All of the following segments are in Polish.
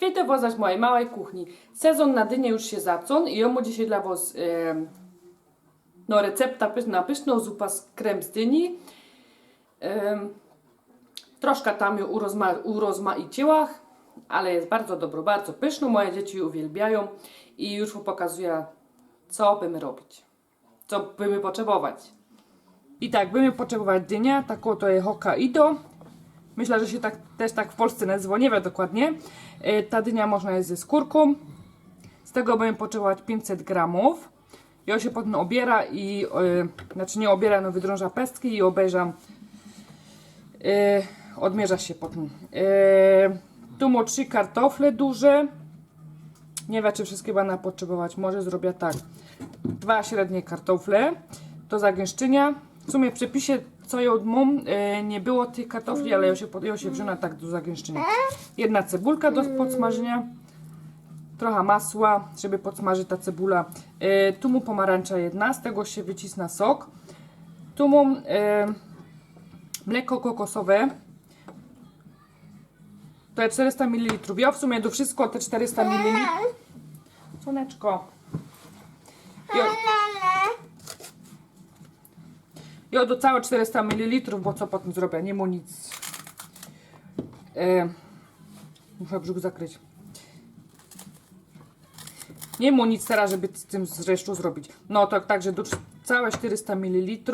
Witam was z mojej małej kuchni. Sezon na dynię już się zaczął i ja mam dzisiaj dla was em, no, recepta na pyszną zupę z krem z dyni. Em, troszkę tam ją urozma urozmaiciłam, ale jest bardzo dobro, bardzo pyszną. Moje dzieci uwielbiają i już wam pokazuję, co będziemy robić. Co będziemy potrzebować. I tak, będziemy potrzebować dynia, taką to jest Hokkaido. Myślę, że się tak, też tak w Polsce nazywa, nie wiem dokładnie. E, Ta dynia można jest ze skórką. Z tego będziemy potrzebować 500 gramów. Ja się potem obiera i, e, znaczy nie obiera, no wydrąża pestki i obejrzam. E, odmierza się potem. E, tu mam trzy kartofle duże. Nie wiem, czy wszystkie będę potrzebować. Może zrobię tak. Dwa średnie kartofle do zagęszczenia. W sumie w przepisie, co ja mam, e, nie było tych kartofli, ale ja się, ja się wzięła tak do zagęszczenia. Jedna cebulka do podsmażenia. Trochę masła, żeby podsmażyć ta cebula. E, tu mu pomarańcza jedna, z tego się wycisna sok. Tu mam e, mleko kokosowe. To jest 400 ml. Ja w sumie do wszystko te 400 ml. Słoneczko. Ja do całe 400 ml, bo co potem zrobię? Nie mu nic. E, muszę brzuch zakryć. Nie mu nic teraz, żeby z tym zresztą zrobić. No to także do całe 400 ml.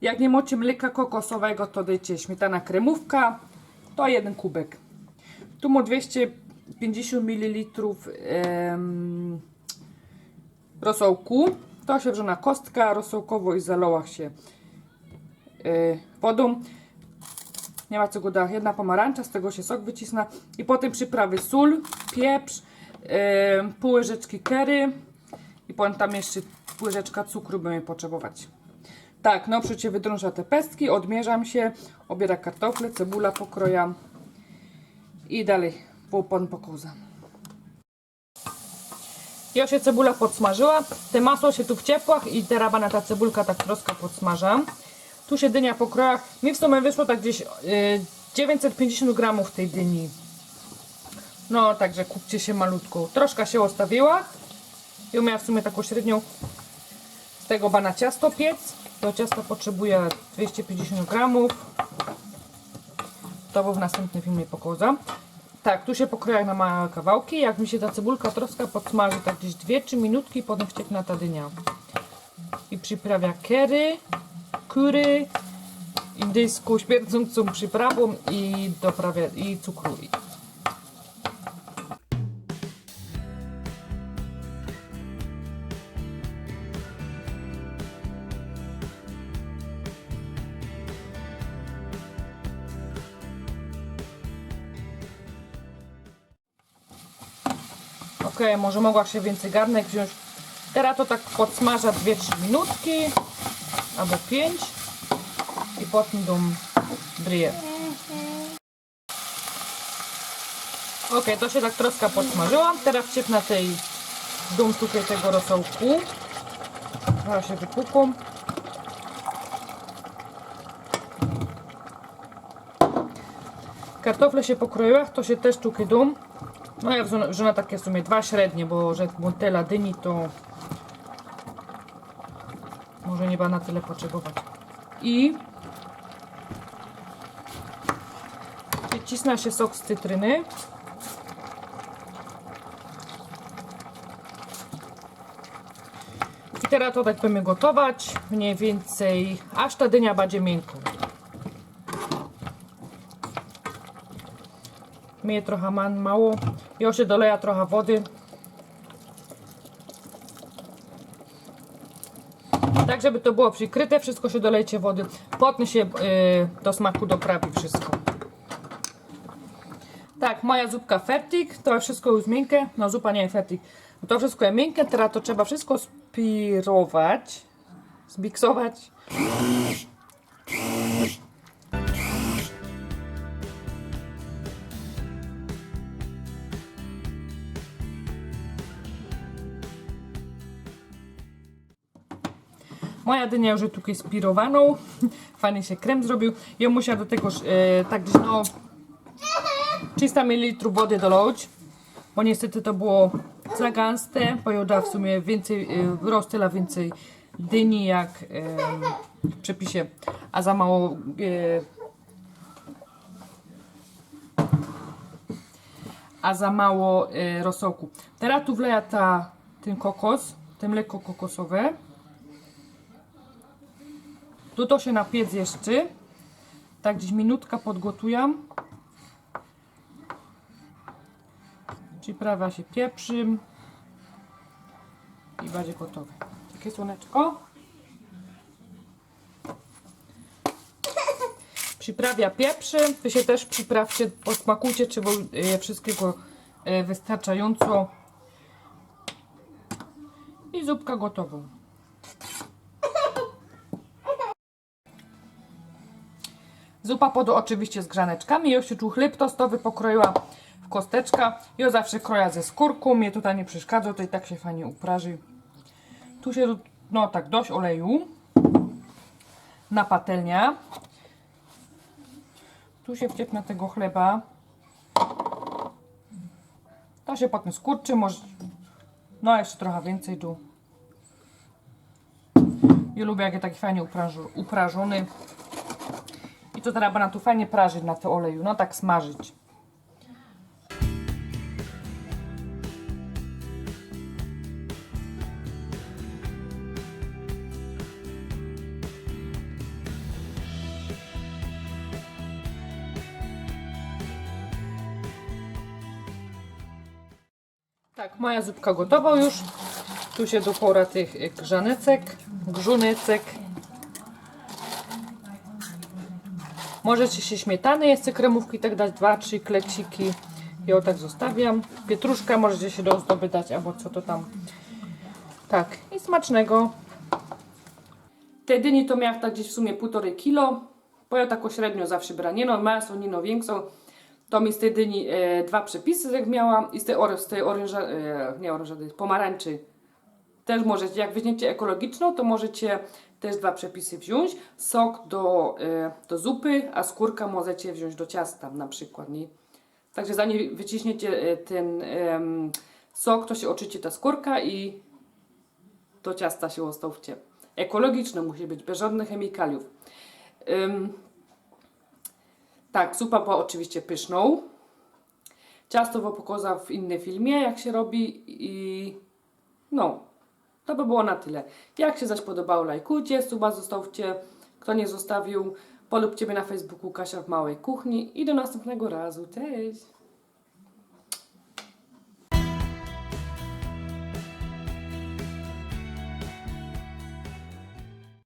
Jak nie macie mleka kokosowego, to dajcie śmietana kremówka. To jeden kubek. Tu mu 250 ml em, rosołku. To się wrzuca kostka rosołkowo i zalała się y, wodą. Nie ma co go dać. Jedna pomarańcza, z tego się sok wycisna. I potem przyprawy sól, pieprz, y, pół łyżeczki curry i potem tam jeszcze pół łyżeczka cukru będziemy potrzebować. Tak, no przecież wydrąża te pestki, odmierzam się, obiera kartofle, cebula pokroja i dalej po pan. Ja się cebula podsmażyła, te masło się tu w ciepłach i teraz na ta cebulka tak troszkę podsmażam. Tu się dynia pokroja, mi w sumie wyszło tak gdzieś y, 950 gramów tej dyni. No, także kupcie się malutką. Troszkę się ostawiła. Ja miała w sumie taką średnią z tego bana ciasto piec. To ciasto potrzebuje 250 gramów. To w następnym filmie pokazam. Tak, tu się pokroja na małe kawałki. Jak mi się ta cebulka troszkę podsmaży, tak gdzieś 2-3 minutki, potem wciekna ta dynia. I przyprawia curry, kury, indyjską śmierdzącą przyprawą i doprawia i cukru. Ok, może mogła się więcej garnek wziąć. Teraz to tak podsmaża 2-3 minutki albo 5 i potem dom bryje. Ok, to się tak troszkę podsmażyła. Teraz wciepnę tej dom tutaj tego rosołku. Trochę się wypukł. Kartofle się pokroiły, to się też tu dom. No ja wziąłem wziąłem takie w sumie dwa średnie, bo że montela dyni to może nie ba na tyle potrzebować. I wycisna się sok z cytryny. I teraz to tak będziemy gotować mniej więcej, aż ta dynia będzie miękka. Mnie trochę man mało. Ja się doleję trochę wody. Tak, żeby to było przykryte, wszystko się dolejcie wody. Potem się yy, do smaku doprawi wszystko. Tak, moja zupka fertig, to wszystko już miękkie. No zupa nie jest fertig. To wszystko jest miękkie, teraz to trzeba wszystko spirować, zbiksować. Moja dynia już jest tutaj spirowaną. Fajnie się krem zrobił. Ja musiała do tego e, tak gdzieś no 300 ml wody dolać, bo niestety to było za gęste, bo ja w sumie więcej, e, roztyla więcej dyni jak e, w przepisie, a za mało e, a za mało e, rosołku. Teraz tu wleję ta, ten kokos, te mleko kokosowe. Tu to się napiec jeszcze. Tak gdzieś minutka podgotuję. Przyprawa się pieprzym. I będzie gotowe. Takie słoneczko. Przyprawia pieprzy. Wy się też przyprawcie, posmakujcie, czy e, wszystkiego e, wystarczająco. I zupka gotowa. Zupa pod oczywiście z grzaneczkami. Ja się tu chleb tostowy pokroiła w kosteczka. Ja zawsze kroję ze skórką. Mnie tutaj nie przeszkadza, to i tak się fajnie upraży. Tu się, no tak, dość oleju na patelnia. Tu się wciepnę tego chleba. To się potem skurczy, może... No, jeszcze trochę więcej tu. Ja lubię, jak jest taki fajnie uprażony. To teraz będę tu fajnie prażyć na tym oleju, no tak smażyć. Tak, moja zupka gotowa już. Tu się dopora tych y, grzanecek, grzunecek. Możecie się śmietany, jeszcze kremówki tak dać, dwa, trzy kleciki. Ja tak zostawiam. Pietruszka możecie się do ozdoby dać, albo co to tam. Tak, i smacznego. Te dyni to miałam tak gdzieś w sumie półtorej kilo, bo ja tak średnio zawsze branie, no masło, nino większą. To mi z tej dyni e, dwa przepisy jak miałam i z tej, or, z tej oręża, e, nie orężady, pomarańczy też możecie, jak weźmiecie ekologiczną, to możecie też dwa przepisy wziąć. Sok do, e, do zupy, a skórka możecie wziąć do ciasta na przykład. Nie? Także zanim wyciśniecie e, ten sok, to się oczycie ta skórka i do ciasta się ostałcie. Ekologiczne musi być, bez żadnych chemikaliów. Tak, zupa była oczywiście pyszną. Ciasto wam pokazał w innym filmie, jak się robi i no, to by było na tyle. Jak się zaś podobało, lajkujcie, suba zostawcie. Kto nie zostawił, polubcie mnie na Facebooku Kasia w Małej Kuchni i do następnego razu. Cześć!